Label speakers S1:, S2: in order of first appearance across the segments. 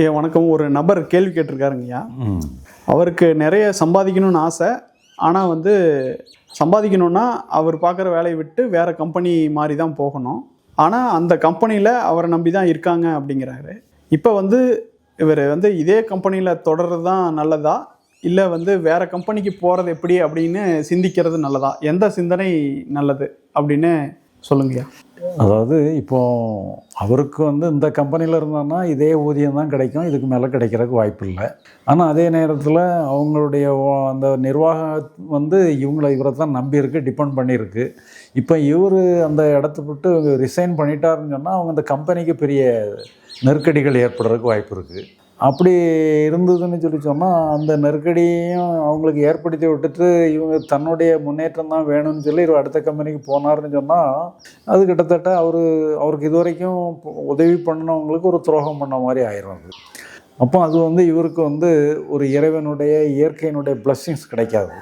S1: ஐயா வணக்கம். ஒரு நபர் கேள்வி கேட்டிருக்காருங்கய்யா அவருக்கு நிறைய சம்பாதிக்கணும்னு ஆசை. ஆனால் வந்து சம்பாதிக்கணும்னா அவர் பார்க்குற வேலையை விட்டு வேறு கம்பெனி மாதிரி தான் போகணும். ஆனால் அந்த கம்பெனியில் அவரை நம்பி தான் இருக்காங்க அப்படிங்கிறாரு. இப்போ வந்து இவர் வந்து இதே கம்பெனியில் தொடர்றது தான் நல்லதா? இல்லை வந்து வேறு கம்பெனிக்கு போகிறது எப்படி அப்படின்னு சிந்திக்கிறது நல்லதா? எந்த சிந்தனை நல்லது அப்படின்னு சொல்லுங்கய்யா.
S2: அதாவது இப்போ அவருக்கு வந்து இந்த கம்பெனியில் இருந்தான்னா இதே ஊதியம் தான் கிடைக்கும். இதுக்கு மேலே கிடைக்கிறதுக்கு வாய்ப்பு இல்லை ஆனால் அதே நேரத்தில் அவங்களுடைய ஓ- அந்த நிர்வாகம் வந்து இவங்களை இவரை தான் நம்பியிருக்கு டிபெண்ட் பண்ணியிருக்கு. இப்போ இவர் அந்த இடத்த விட்டு ரிசைன் பண்ணிட்டாருன்னு சொன்னால் அவங்க அந்த கம்பெனிக்கு பெரிய நெருக்கடிகள் ஏற்படுறதுக்கு வாய்ப்பு இருக்குது அப்படி இருந்ததுன்னு சொல்லி சொன்னால் அந்த நெருக்கடியையும் அவங்களுக்கு ஏற்படுத்தி விட்டுட்டு இவங்க தன்னுடைய முன்னேற்றம் தான் வேணும்னு சொல்லி இவர் அடுத்த கம்பெனிக்கு போனார்னு சொன்னால் அது கிட்டத்தட்ட அவர் அவருக்கு இது வரைக்கும் உதவி பண்ணினவங்களுக்கு ஒரு துரோகம் பண்ண மாதிரி ஆயிரும் அது. அப்போ அது வந்து இவருக்கு வந்து ஒரு இறைவனுடைய இயற்கையினுடைய பிளஸ்ஸிங்ஸ் கிடைக்காது.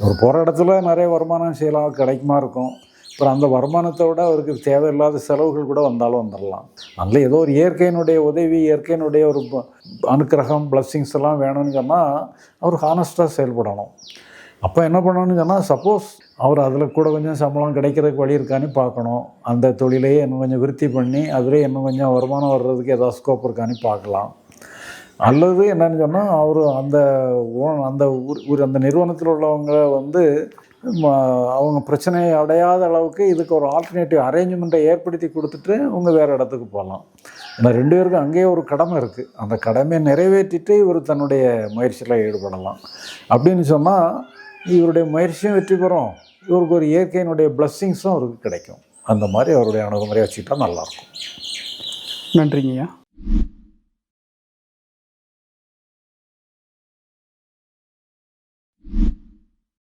S2: அவர் போகிற இடத்துல நிறைய வருமானம் செய்யலாம் கிடைக்குமா இருக்கும். அப்புறம் அந்த வருமானத்தை விட அவருக்கு தேவையில்லாத செலவுகள் கூட வந்தாலும் வந்துடலாம். அதில் ஏதோ ஒரு இயற்கையினுடைய உதவி இயற்கையினுடைய ஒரு ப- அனுக்கிரகம் blessings எல்லாம் வேணும்னு சொன்னால் அவர் ஹானஸ்ட்டாக செயல்படணும். அப்போ என்ன பண்ணணும்னு சொன்னால் சப்போஸ் அவர் அதில் கூட கொஞ்சம் சம்பளம் கிடைக்கிறதுக்கு வழி இருக்கான்னு பார்க்கணும். அந்த தொழிலையே இன்னும் கொஞ்சம் விருத்தி பண்ணி அதிலே இன்னும் கொஞ்சம் வருமானம் வர்றதுக்கு ஏதாவது ஸ்கோப் இருக்கான்னு பார்க்கலாம். அல்லது என்னன்னு சொன்னால் அவர் அந்த ஓ- அந்த ஊர் அந்த நிறுவனத்தில் உள்ளவங்க வந்து அவங்க பிரச்சனையை அடையாத அளவுக்கு இதுக்கு ஒரு ஆல்டர்னேட்டிவ் அரேஞ்ச்மெண்ட்டை ஏற்படுத்தி கொடுத்துட்டு அவங்க வேறு இடத்துக்கு போகலாம். ஏன்னா ரெண்டு பேருக்கும் அங்கேயே ஒரு கடமை இருக்குது அந்த கடமையை நிறைவேற்றிட்டு இவர் தன்னுடைய முயற்சியில் ஈடுபடலாம். அப்படின்னு சொன்னால் இவருடைய முயற்சியும் வெற்றி பெறும். இவருக்கு ஒரு இயற்கையினுடைய பிளஸ்ஸிங்ஸும் அவருக்கு கிடைக்கும். அந்த மாதிரி அவருடைய அணுகுமுறையை வச்சுக்கிட்டால் நல்லாயிருக்கும்
S1: நன்றிங்கய்யா.